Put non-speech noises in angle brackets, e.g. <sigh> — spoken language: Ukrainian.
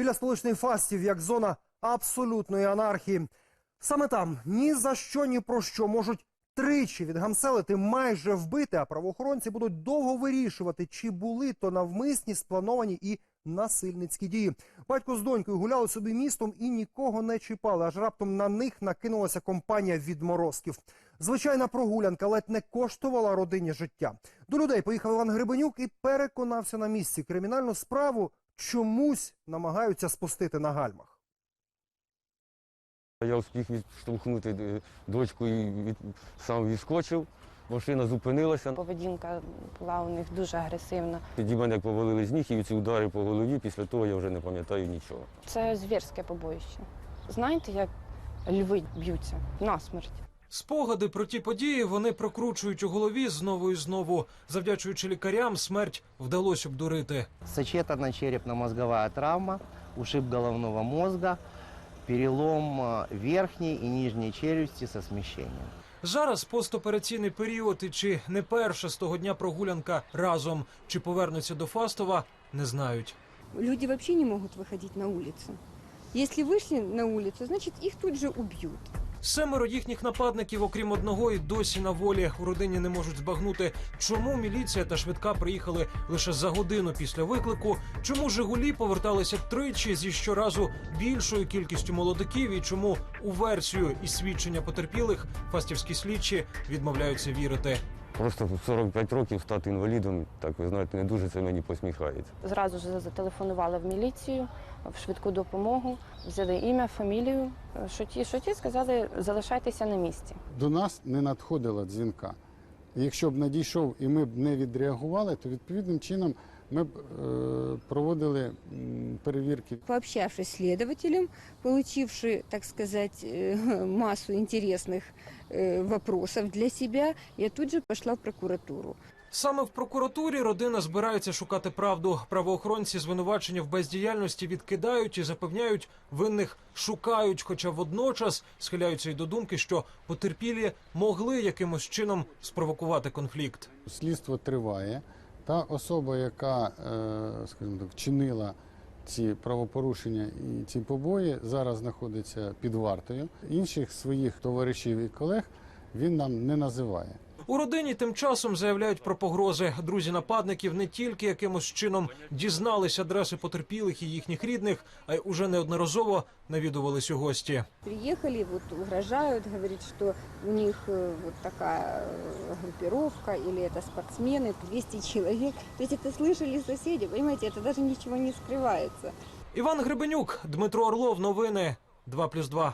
біля столичної фастів як зона абсолютної анархії. Саме там ні за що, ні про що можуть тричі відгамселити, майже вбити, а правоохоронці будуть довго вирішувати, чи були то навмисні, сплановані і насильницькі дії. Батько з донькою гуляли собі містом і нікого не чіпали. Аж раптом на них накинулася компанія відморозків. Звичайна прогулянка ледь не коштувала родині життя. До людей поїхав Іван Грибенюк і переконався на місці. Кримінальну справу чомусь намагаються спустити на гальмах. Я встиг відштовхнути е, дочку і від, сам відскочив. Машина зупинилася. Поведінка була у них дуже агресивна. Тоді мене повалили з ніг і ці удари по голові. Після того я вже не пам'ятаю нічого. Це звірське побоїще. Знаєте, як льви б'ються насмерть. Спогади про ті події вони прокручують у голові знову і знову. Завдячуючи лікарям, смерть вдалося обдурити. Сочетана черепно-мозговая травма, ушиб головного мозга, перелом э, верхней и нижней челюсти со смещением. Зараз постопераційний період і чи не перша з того дня прогулянка разом, чи повернуться до Фастова, не знають. Люди вообще не могут выходить на улицу. Если вышли на улицу, значит их тут же убьют. Семеро їхніх нападників, окрім одного, і досі на волі. У родині не можуть збагнути, чому міліція та швидка приїхали лише за годину після виклику, чому Жигулі поверталися тричі зі щоразу більшою кількістю молодиків, і чому у версію і свідчення потерпілих фастівські слідчі відмовляються вірити. Просто в 45 років стати інвалідом, так ви знаєте, не дуже це мені посміхається. Зразу ж зателефонували в міліцію, в швидку допомогу, взяли ім'я, фамілію. Що ті, що ті сказали, залишайтеся на місці. До нас не надходила дзвінка. Якщо б надійшов і ми б не відреагували, то відповідним чином ми б е, проводили м, перевірки. Пообщавшись с следователем, получивший, так сказать, э, <laughs> массу интересных э, вопросов для себя, я тут же пошла в прокуратуру. Саме в прокуратурі родина збирається шукати правду. Правоохоронці звинувачення в бездіяльності відкидають і запевняють, винних шукають, хоча водночас схиляються й до думки, що потерпілі могли якимось чином спровокувати конфлікт. Слідство триває. Та особа, яка е, скажімо так, чинила ці правопорушення і ці побої, зараз знаходиться під вартою. Інших своїх товаришів і колег він нам не називає. У родині тим часом заявляють про погрози. Друзі нападників не тільки якимось чином дізнались адреси потерпілих і їхніх рідних, а й уже неодноразово навідувались у гості. Приехали, вот угрожают, говорит, что у них э, вот такая э, группировка или это спортсмены, 200 человек. То есть это слышали соседи, понимаете, это даже ничего не скрывается. Іван Гребенюк, Дмитро Орлов. Новини 2+,2.